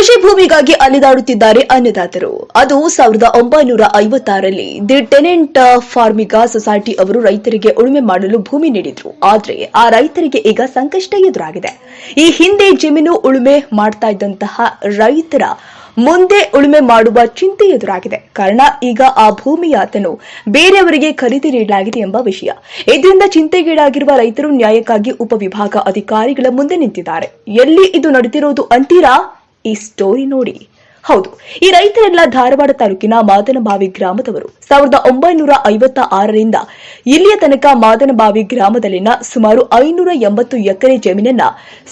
ಕೃಷಿ ಭೂಮಿಗಾಗಿ ಅಲೆದಾಡುತ್ತಿದ್ದಾರೆ ಅನ್ನದಾತರು. ಅದು ಸಾವಿರದ ಒಂಬೈನೂರ ಐವತ್ತಾರರಲ್ಲಿ ದಿ ಟೆನೆಂಟ್ ಫಾರ್ಮಿಗಾ ಸೊಸೈಟಿ ಅವರು ರೈತರಿಗೆ ಉಳುಮೆ ಮಾಡಲು ಭೂಮಿ ನೀಡಿದ್ರು. ಆದರೆ ಆ ರೈತರಿಗೆ ಈಗ ಸಂಕಷ್ಟ ಎದುರಾಗಿದೆ. ಈ ಹಿಂದೆ ಜಮೀನು ಉಳುಮೆ ಮಾಡ್ತಾ ಇದ್ದಂತಹ ರೈತರ ಮುಂದೆ ಉಳುಮೆ ಮಾಡುವ ಚಿಂತೆ ಎದುರಾಗಿದೆ. ಕಾರಣ ಈಗ ಆ ಭೂಮಿಯಾತನು ಬೇರೆಯವರಿಗೆ ಖರೀದಿ ನೀಡಲಾಗಿದೆ ಎಂಬ ವಿಷಯ. ಇದರಿಂದ ಚಿಂತೆಗೀಡಾಗಿರುವ ರೈತರು ನ್ಯಾಯಕ್ಕಾಗಿ ಉಪವಿಭಾಗ ಅಧಿಕಾರಿಗಳ ಮುಂದೆ ನಿಂತಿದ್ದಾರೆ. ಎಲ್ಲಿ ಇದು ನಡೆದಿರೋದು ಅಂತೀರಾ? ಈ ಸ್ಟೋರಿ ನೋಡಿ ಹೌದು, ಈ ರೈತರೆಲ್ಲ ಧಾರವಾಡ ತಾಲೂಕಿನ ಮಾದನಬಾವಿ ಗ್ರಾಮದವರು. ಸಾವಿರದ ಒಂಬೈನೂರ ಐವತ್ತ ಆರರಿಂದ ಇಲ್ಲಿಯ ತನಕ ಮಾದನಬಾವಿ ಗ್ರಾಮದಲ್ಲಿನ ಸುಮಾರು ಐನೂರ ಎಂಬತ್ತು ಎಕರೆ ಜಮೀನನ್ನ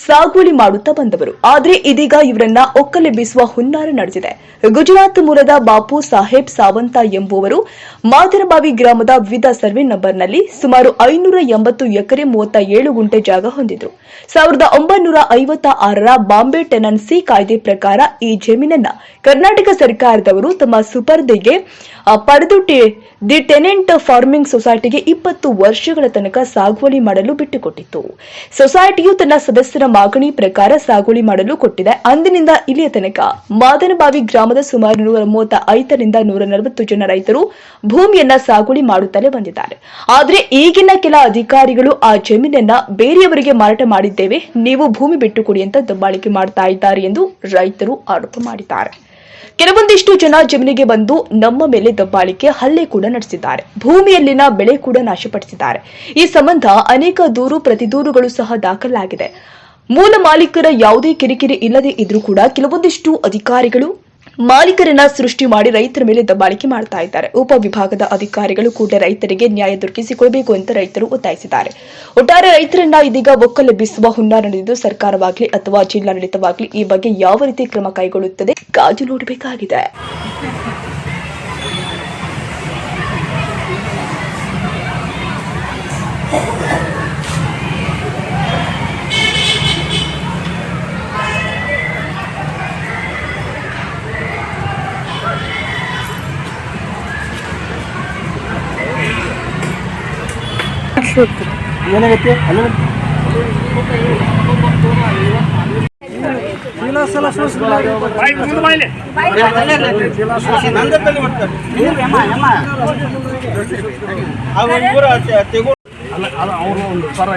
ಸಾಗುವಳಿ ಮಾಡುತ್ತಾ ಬಂದವರು. ಆದರೆ ಇದೀಗ ಇವರನ್ನ ಒಕ್ಕಲೆಬ್ಬಿಸುವ ಹುನ್ನಾರ ನಡೆದಿದೆ. ಗುಜರಾತ್ ಮೂಲದ ಬಾಪು ಸಾಹೇಬ್ ಸಾವಂತ ಎಂಬುವರು ಮಾದನಬಾವಿ ಗ್ರಾಮದ ವಿವಿಧ ಸರ್ವೆ ನಂಬರ್ನಲ್ಲಿ ಸುಮಾರು ಐನೂರ ಎಂಬತ್ತು ಎಕರೆ ಮೂವತ್ತ ಏಳು ಗುಂಟೆ ಜಾಗ ಹೊಂದಿದ್ರು. ಸಾವಿರದ ಒಂಬೈನೂರ ಐವತ್ತ ಆರರ ಬಾಂಬೆ ಟೆನನ್ಸಿ ಕಾಯ್ದೆ ಪ್ರಕಾರ ಈ ಜಮೀನನ್ನ ಕರ್ನಾಟಕ ಸರ್ಕಾರದವರು ತಮ್ಮ ಸುಪರ್ದಿಗೆ ಪಡೆದು ದಿ ಟೆನೆಂಟ್ ಫಾರ್ಮಿಂಗ್ ಸೊಸೈಟಿಗೆ ಇಪ್ಪತ್ತು ವರ್ಷಗಳ ತನಕ ಸಾಗುವಳಿ ಮಾಡಲು ಬಿಟ್ಟುಕೊಟ್ಟಿತ್ತು. ಸೊಸೈಟಿಯು ತನ್ನ ಸದಸ್ಯರ ಮಾಗಣಿ ಪ್ರಕಾರ ಸಾಗುವಳಿ ಮಾಡಲು ಕೊಟ್ಟಿದೆ. ಅಂದಿನಿಂದ ಇಲ್ಲಿಯ ತನಕ ಮಾದನಬಾವಿ ಗ್ರಾಮದ ಸುಮಾರು ನೂರ ಮೂವತ್ತ ಐದರಿಂದ ನೂರ ನಲವತ್ತು ಜನ ರೈತರು ಭೂಮಿಯನ್ನ ಸಾಗುವಳಿ ಮಾಡುತ್ತಲೇ ಬಂದಿದ್ದಾರೆ. ಆದರೆ ಈಗಿನ ಕೆಲ ಅಧಿಕಾರಿಗಳು ಆ ಜಮೀನನ್ನ ಬೇರೆಯವರಿಗೆ ಮಾರಾಟ ಮಾಡಿದ್ದೇವೆ. ನೀವು ಭೂಮಿ ಬಿಟ್ಟುಕೊಡಿ ಅಂತ ದಬ್ಬಾಳಿಕೆ ಮಾಡ್ತಾ ಇದ್ದಾರೆ ಎಂದು ರೈತರು ಆರೋಪ ಮಾಡಿದ್ದಾರೆ. ಕೆಲವೊಂದಿಷ್ಟು ಜನ ಜಮೀನಿಗೆ ಬಂದು ನಮ್ಮ ಮೇಲೆ ದಬ್ಬಾಳಿಕೆ, ಹಲ್ಲೆ ಕೂಡ ನಡೆಸಿದ್ದಾರೆ. ಭೂಮಿಯಲ್ಲಿನ ಬೆಳೆ ಕೂಡ ನಾಶಪಡಿಸಿದ್ದಾರೆ. ಈ ಸಂಬಂಧ ಅನೇಕ ದೂರು, ಪ್ರತಿದೂರುಗಳು ಸಹ ದಾಖಲಾಗಿದೆ. ಮೂಲ ಮಾಲೀಕರ ಯಾವುದೇ ಕಿರಿಕಿರಿ ಇಲ್ಲದೆ ಇದ್ರೂ ಕೂಡ ಕೆಲವೊಂದಿಷ್ಟು ಅಧಿಕಾರಿಗಳು ಮಾಲೀಕರನ್ನ ಸೃಷ್ಟಿ ಮಾಡಿ ರೈತರ ಮೇಲೆ ದಬ್ಬಾಳಿಕೆ ಮಾಡ್ತಾ ಇದ್ದಾರೆ. ಉಪವಿಭಾಗದ ಅಧಿಕಾರಿಗಳು ಕೂಡ ರೈತರಿಗೆ ನ್ಯಾಯ ದೊರಕಿಸಿಕೊಡಬೇಕು ಅಂತ ರೈತರು ಒತ್ತಾಯಿಸಿದ್ದಾರೆ. ಒಟ್ಟಾರೆ ರೈತರನ್ನ ಇದೀಗ ಒಕ್ಕಲೆಬ್ಬಿಸುವ ಹುನ್ನಾರ ನಡೆದಿದ್ದು ಸರ್ಕಾರವಾಗಲಿ ಅಥವಾ ಜಿಲ್ಲಾಡಳಿತವಾಗಲಿ ಈ ಬಗ್ಗೆ ಯಾವ ರೀತಿ ಕ್ರಮ ಕೈಗೊಳ್ಳುತ್ತದೆ? ಕಾದು ನೋಡಬೇಕಾಗಿದೆ. ಏನಾಗೈತಿ ಅಲ್ಲಿ ಅವರು ಒಂದು ಸರ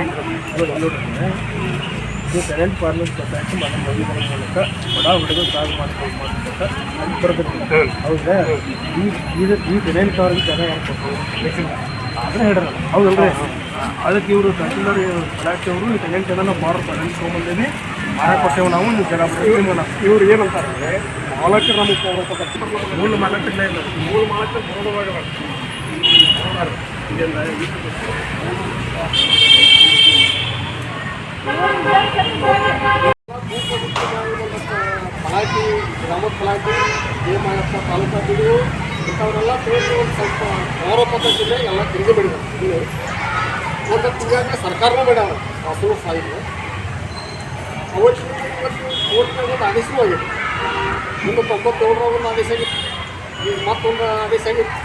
ಕರೆಂಟ್ ಪಾರ್ಲರ್ ಸೊಸೈಟಿ ಮನೆ ಮದುವೆ ಮೂಲಕ ಬಡ ಹುಡುಗ ಸಾగు ಮಾಡ್ಕೊಂಡು ಅಲ್ಲಿ ಬರಬೇಕು ಹೌದಾ ಈ ಇದು ಈ ಕರೆಂಟ್ ಅವ್ರಿಗೆ ಅದನ್ನ ಹೇಳ್ರಲ್ಲ. ಹೌದಲ್ರಿ? ಅದಕ್ಕೆ ಇವರು ತಹಸೀಲ್ದಾರ್ ಇಲಾಖೆ ಅವರು ಈ ಕರೆಂಟ್ ಜನ ಬಾರ್ಡರ್ ಕರೆಂಟ್ ತೊಗೊಂಬಂದೇವಿ ಮಾರ ಕೊಟ್ಟೆವು ನಾವು ನೀವು ಜನ ಇವ್ರು ಏನಂತಾರೆ ಮಾಲಕ್ಕೆ ನಮಗೆ ಮೂಲ ಮಾಲಕ್ಕೆ ಇಲ್ಲ. ಮೂಲ ಮಾಲಕ್ಕೆ ಬರೋದಾಗ ಇದೆಲ್ಲ ಪಲಾಟಿ ಗ್ರಾಮದ ಪಲಾಟಿ ದೇವಮಾಯಪ್ಪ ತಾಲೂಕು ಬಿಡು ಇಂಥವರೆಲ್ಲ ಸೇರಿ ಒಂದು ಸ್ವಲ್ಪ ಆರೋಪದ ಜಿಲ್ಲೆ ಎಲ್ಲ ತಿರುಗಿ ಬಿಡಬೇಕು ಒಂದು ತಿಂಗಳಿಗೆ ಸರ್ಕಾರನೂ ಬಿಡಾವ ಹಸು ಸಾಯಿತು ಅವತ್ತು ಕೋರ್ಟ್ನಾಗ ಒಂದು ಆದೇಶನೂ ಆಗಿದೆ ಒಂದು ತೊಂಬತ್ತೇಳರಾಗ ಒಂದು ಆದೇಶ ಆಗಿತ್ತು. ಈಗ ಮತ್ತೊಂದು ಆದೇಶ ಆಗಿತ್ತು.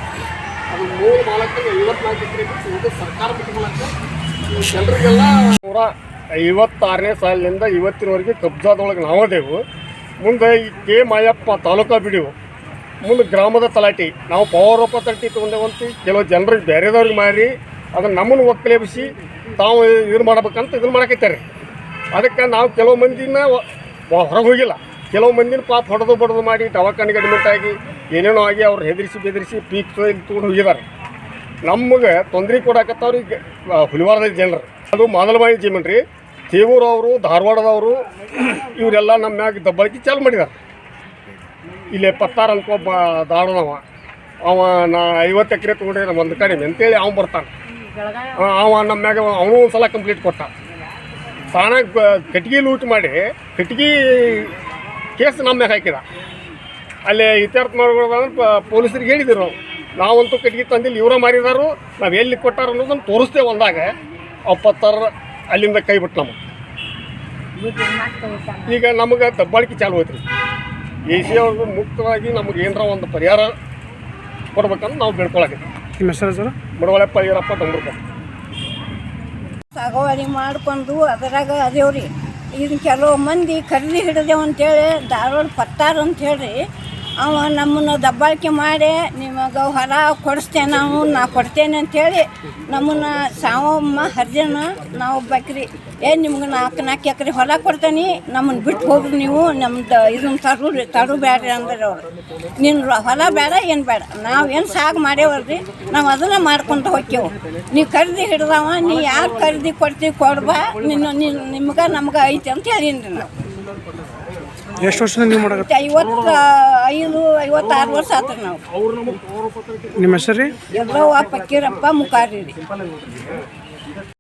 ಅದು ಮೂರು ನಾಲ್ಕು ಐವತ್ನಾಲ್ಕು ಎಕರೆ ಇದು ಸರ್ಕಾರ ಬಿಟ್ಟು ಈ ಜನರಿಗೆಲ್ಲ ನೂರ ಐವತ್ತಾರನೇ ಸಾಲಿನಿಂದ ಇವತ್ತಿನವರೆಗೆ ಕಬ್ಜಾದೊಳಗೆ ನಾವದೇವು. ಮುಂದೆ ಈ ಕೆ ಮಾಯಪ್ಪ ತಾಲೂಕಾ ಬಿಡಿವು ಮುಂದೆ ಗ್ರಾಮದ ತಲಾಟಿ. ನಾವು ಪವರ್ ರೂಪ ತಲಾಟಿ ತೊಗೊಂಡೇವಂತಿ ಕೆಲವು ಜನರಿಗೆ ಬೇರೆದವ್ರಿಗೆ ಮಾರಿ ಅದನ್ನು ನಮ್ಮನ್ನು ಒಕ್ಕಲೇಬಿಸಿ ತಾವು ಇದು ಮಾಡ್ಬೇಕಂತ ಇದನ್ನು ಮಾಡಕತ್ತಾರೆ ಅದಕ್ಕೆ ನಾವು ಕೆಲವು ಮಂದಿನ ಹೊರಗೆ ಹೋಗಿಲ್ಲ. ಕೆಲವು ಮಂದಿನ ಪಾಪ ಹೊಡೆದು ಬಡದು ಮಾಡಿ ದವಾಖಾನೆಗೆ ಅಡ್ಮಿಟ್ ಆಗಿ ಏನೇನೋ ಆಗಿ ಅವ್ರು ಹೆದರಿಸಿ ಬೆದರಿಸಿ ಪೀಕ್ ತೊಗೊಂಡು ಹೋಗಿದ್ದಾರೆ ನಮಗೆ ತೊಂದರೆ ಕೊಡಾಕತ್ತವ್ರು ಈಗ ಹುಲಿವಾರದ ಜನರು. ಅದು ಮಾದಲಬಾಯಿ ಜಮೀನು ರೀ ತೇವೂರವರು, ಧಾರವಾಡದವರು, ಇವರೆಲ್ಲ ನಮ್ಮ ಮ್ಯಾಗ ದಬ್ಬಾಳಿಕೆ ಚಾಲು ಮಾಡಿದ್ದಾರೆ ಇಲ್ಲಿ ಪತ್ತಾರ ಅನ್ಕೊಬ್ಬ ದಾಡದವ ಅವ. ನಾ ಐವತ್ತು ಎಕರೆ ತೊಗೊಂಡ್ರೆ ಒಂದು ಕಡಿಮೆ. ಅಂತೇಳಿ ಅವ್ನು ಬರ್ತಾನೆ. ಅವ ನಮ್ಮ ಮ್ಯಾಗ ಅವನು ಸಲ ಕಂಪ್ಲೀಟ್ ಕೊಟ್ಟ ಸಾನಾಗ ಕಟ್ಗೆ ಲೂಟ್ ಮಾಡಿ ಕಟ್ಗಿ ಕೇಸ್ ನಮ್ಮ ಮ್ಯಾಗ ಹಾಕಿದ. ಅಲ್ಲಿ ಇತ್ಯರ್ಥ ಮಾಡ್ಕೊಳ್ಳೋದಂದ್ರೆ ಪ- ಪೊಲೀಸರಿಗೆ ಹೇಳಿದ್ರು ನಾವು ನಾವಂತೂ ಕಟ್ಗೆ ತಂದಿಲ್ಲ, ಇವರ ಮಾರಿದಾರು, ನಾವು ಎಲ್ಲಿ ಕೊಟ್ಟಾರ ಅನ್ನೋದನ್ನು ತೋರಿಸ್ತೇವೆ ಒಂದಾಗ. ಅಪ್ಪತ್ತಾರ ಅಲ್ಲಿಂದ ಕೈ ಬಿಟ್ಟು ನಮಗೆ ಈಗ ನಮಗೆ ದಬ್ಬಾಳಿಕೆ ಚಾಲು ಹೋಯ್ತು ರೀ ಎ ಸಿ ಅವ್ರದ್ದು ಮುಕ್ತವಾಗಿ ನಮಗೆ ಏನರ ಒಂದು ಪರಿಹಾರ ಕೊಡ್ಬೇಕಂತ ನಾವು ಬೇಡ್ಕೊಳಕ್ಕೆ ನಿಮ್ಮ ಹೆಸರು ಸರ್? ಮುಡವಳೆಪ್ಪ ಈರಪ್ಪ ಡಂಬರ್ಕ ಸಾಗುವಳಿ ಮಾಡ್ಕೊಂಡು ಅದರಾಗ ಅದೇವ್ರಿ ಇದನ್ನ ಕೆಲವು ಮಂದಿ ಖರೀದಿ ಹಿಡಿದೇವು ಅಂತೇಳಿ ಧಾರವಾಡ ಪತ್ತಾರ ಅಂತ ಹೇಳಿ ಅವ ನಮ್ಮನ್ನು ದಬ್ಬಾಳಿಕೆ ಮಾಡಿ ನಿಮಗೆ ಹೊಲ ಕೊಡಿಸ್ತೇನೆ ನಾವು, ನಾ ಕೊಡ್ತೇನೆ ಅಂತೇಳಿ ನಮ್ಮನ್ನು ಸಾವಮ್ಮ ಹರ್ಜನ ನಾವು ಬಕ್ರಿ ಏ, ನಿಮ್ಗೆ ನಾಲ್ಕು ನಾಲ್ಕು ಎಕರೆ ಹೊಲ ಕೊಡ್ತೇನೆ, ನಮ್ಮನ್ನು ಬಿಟ್ಟು ಹೋಗ್ರಿ ನೀವು, ನಮ್ದು ಇದನ್ನು ತರು ತರು ಬೇಡ್ರಿ ಅಂದ್ರೆ ಅವ್ರು. ನಿನ್ನ ಹೊಲ ಬೇಡ ಏನು ಬೇಡ ನಾವು ಏನು ಸಾಗ ಮಾಡೇವಲ್ರಿ ನಾವು ಅದನ್ನು ಮಾಡ್ಕೊಂತ ಹೋಗ್ತೇವೆ ನೀವು ಖರೀದಿ ಹಿಡ್ದವ, ನೀ ಯಾರು ಖರೀದಿ ಕೊಡ್ತೀವಿ ಕೊಡ್ಬಾ, ನಿನ್ನ ನಿಮ್ಗೆ ನಮ್ಗೆ ಐತಿ ಅಂತ ಹೇಳೀನಿ ನಾವು. ಎಷ್ಟು ವರ್ಷದಿಂದ ನೀವು ಮಾಡಕ ಐವತ್ತು ಐದು ಐವತ್ತಾರು ವರ್ಷ ಆತ್ರಿ ನಾವು. ನಿಮ್ಮ ಹೆಸರು ರೀ? ಎಲ್ಲವ ಪಕ್ಕೀರಪ್ಪ ಮುಖಾರಿ ರೀ.